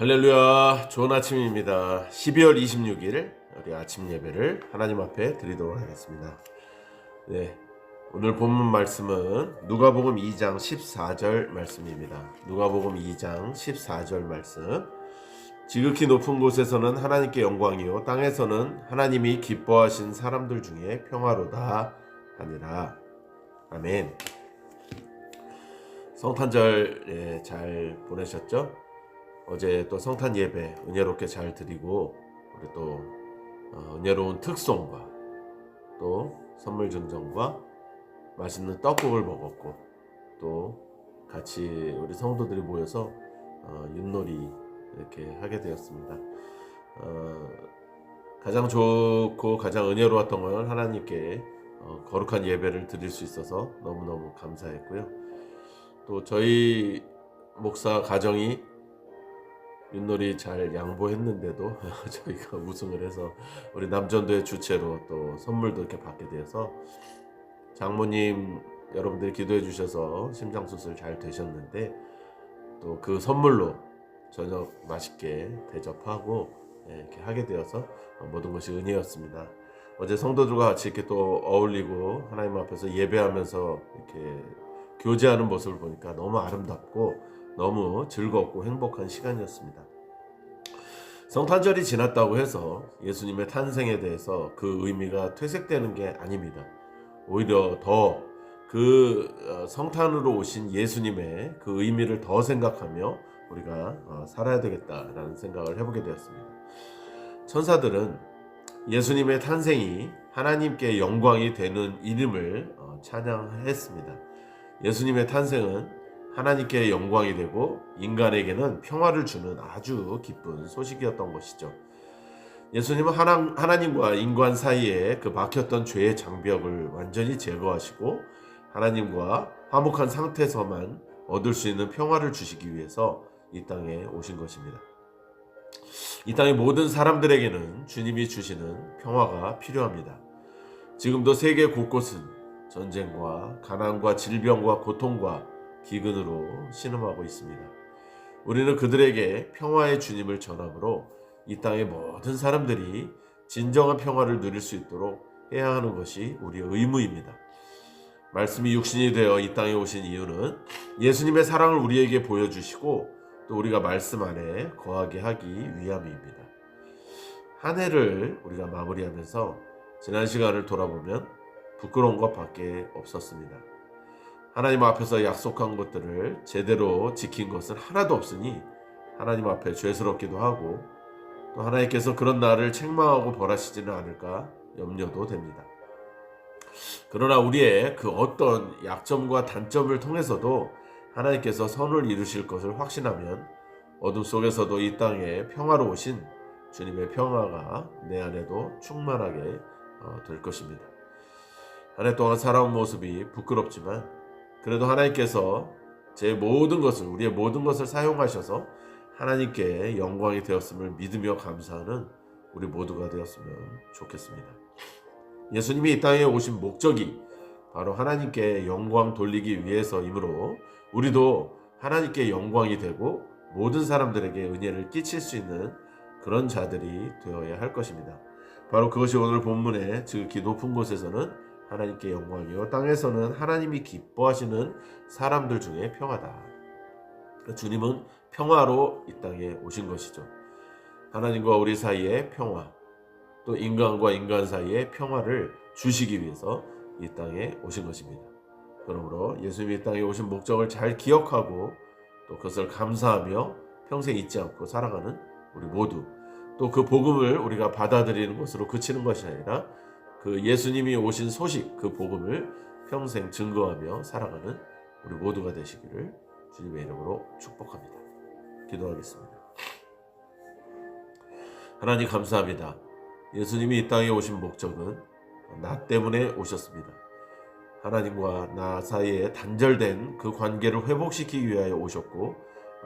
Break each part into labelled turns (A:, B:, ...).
A: 할렐루야. 좋은 아침입니다. 12월 26일 우리 아침 예배를 하나님 앞에 드리도록 하겠습니다. 네 오늘 본문 말씀은 누가복음 2장 14절 말씀입니다. 누가복음 2장 14절 말씀. 지극히 높은 곳에서는 하나님께 영광이요 땅에서는 하나님이 기뻐하신 사람들 중에 평화로다 하니라. 아멘. 성탄절 예, 잘 보내셨죠? 어제 또 성탄 예배 은혜롭게 잘 드리고 우리 또 어, 은혜로운 특송과 또 선물 증정과 맛있는 떡국을 먹었고 또 같이 우리 성도들이 모여서 어, 윷놀이 이렇게 하게 되었습니다. 어, 가장 좋고 가장 은혜로웠던 건 하나님께 어, 거룩한 예배를 드릴 수 있어서 너무너무 감사했고요. 또 저희 목사 가정이 윷놀이 잘 양보했는데도 저희가 우승을 해서 우리 남전도의 주체로 또 선물도 이렇게 받게 되어서 장모님 여러분들이 기도해 주셔서 심장 수술 잘 되셨는데 또 그 선물로 저녁 맛있게 대접하고 예, 이렇게 하게 되어서 모든 것이 은혜였습니다. 어제 성도들과 같이 이렇게 또 어울리고 하나님 앞에서 예배하면서 이렇게 교제하는 모습을 보니까 너무 아름답고 너무 즐겁고 행복한 시간이었습니다. 성탄절이 지났다고 해서 예수님의 탄생에 대해서 그 의미가 퇴색되는 게 아닙니다. 오히려 더 그 성탄으로 오신 예수님의 그 의미를 더 생각하며 우리가 어, 살아야 되겠다라는 생각을 해보게 되었습니다. 천사들은 예수님의 탄생이 하나님께 영광이 되는 이름을 어, 찬양했습니다. 예수님의 탄생은 하나님께 영광이 되고 인간에게는 평화를 주는 아주 기쁜 소식이었던 것이죠. 예수님은 하나, 하나님과 인간 사이에 그 막혔던 죄의 장벽을 완전히 제거하시고 하나님과 화목한 상태에서만 얻을 수 있는 평화를 주시기 위해서 이 땅에 오신 것입니다. 이 땅의 모든 사람들에게는 주님이 주시는 평화가 필요합니다. 지금도 세계 곳곳은 전쟁과 가난과 질병과 고통과 기근으로 신음하고 있습니다. 우리는 그들에게 평화의 주님을 전함으로 이 땅의 모든 사람들이 진정한 평화를 누릴 수 있도록 해야 하는 것이 우리의 의무입니다. 말씀이 육신이 되어 이 땅에 오신 이유는 예수님의 사랑을 우리에게 보여주시고 또 우리가 말씀 안에 거하게 하기 위함입니다. 한 해를 우리가 마무리하면서 지난 시간을 돌아보면 부끄러운 것밖에 없었습니다. 하나님 앞에서 약속한 것들을 제대로 지킨 것은 하나도 없으니 하나님 앞에 죄스럽기도 하고 또 하나님께서 그런 나를 책망하고 벌하시지는 않을까 염려도 됩니다. 그러나 우리의 그 어떤 약점과 단점을 통해서도 하나님께서 선을 이루실 것을 확신하면 어둠 속에서도 이 땅에 평화로우신 주님의 평화가 내 안에도 충만하게 어, 될 것입니다. 한 해 동안 살아온 모습이 부끄럽지만 그래도 하나님께서 제 모든 것을 우리의 모든 것을 사용하셔서 하나님께 영광이 되었음을 믿으며 감사하는 우리 모두가 되었으면 좋겠습니다. 예수님이 이 땅에 오신 목적이 바로 하나님께 영광 돌리기 위해서이므로 우리도 하나님께 영광이 되고 모든 사람들에게 은혜를 끼칠 수 있는 그런 자들이 되어야 할 것입니다. 바로 그것이 오늘 본문의 지극히 높은 곳에서는 하나님께 영광이요 땅에서는 하나님이 기뻐하시는 사람들 중에 평화다. 주님은 평화로 이 땅에 오신 것이죠. 하나님과 우리 사이의 평화, 또 인간과 인간 사이의 평화를 주시기 위해서 이 땅에 오신 것입니다. 그러므로 예수님이 이 땅에 오신 목적을 잘 기억하고 또 그것을 감사하며 평생 잊지 않고 살아가는 우리 모두 또 그 복음을 우리가 받아들이는 것으로 그치는 것이 아니라 그 예수님이 오신 소식 그 복음을 평생 증거하며 살아가는 우리 모두가 되시기를 주님의 이름으로 축복합니다. 기도하겠습니다. 하나님 감사합니다. 예수님이 이 땅에 오신 목적은 나 때문에 오셨습니다. 하나님과 나 사이에 단절된 그 관계를 회복시키기 위하여 오셨고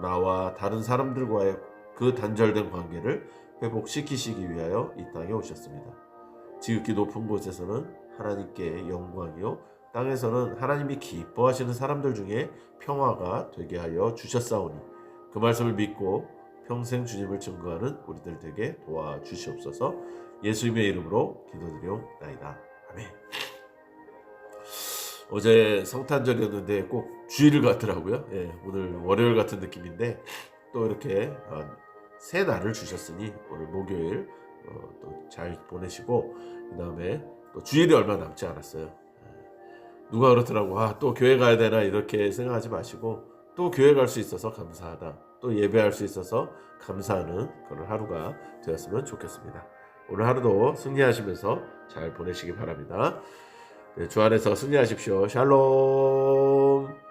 A: 나와 다른 사람들과의 그 단절된 관계를 회복시키시기 위하여 이 땅에 오셨습니다. 지극히 높은 곳에서는 하나님께 영광이요 땅에서는 하나님이 기뻐하시는 사람들 중에 평화가 되게 하여 주셨사오니 그 말씀을 믿고 평생 주님을 증거하는 우리들 되게 도와주시옵소서. 예수님의 이름으로 기도드리옵나이다. 아멘. 어제 성탄절이었는데 꼭 주일 같더라고요. 예, 오늘 월요일 같은 느낌인데 또 이렇게 어, 새 날을 주셨으니 오늘 목요일 어, 또 잘 보내시고 그 다음에 또 주일이 얼마 남지 않았어요. 예. 누가 그렇더라고. 아, 또 교회 가야 되나 이렇게 생각하지 마시고 또 교회 갈 수 있어서 감사하다. 또 예배할 수 있어서 감사하는 그런 하루가 되었으면 좋겠습니다. 오늘 하루도 승리하시면서 잘 보내시기 바랍니다. 네, 주 안에서 승리하십시오. 샬롬.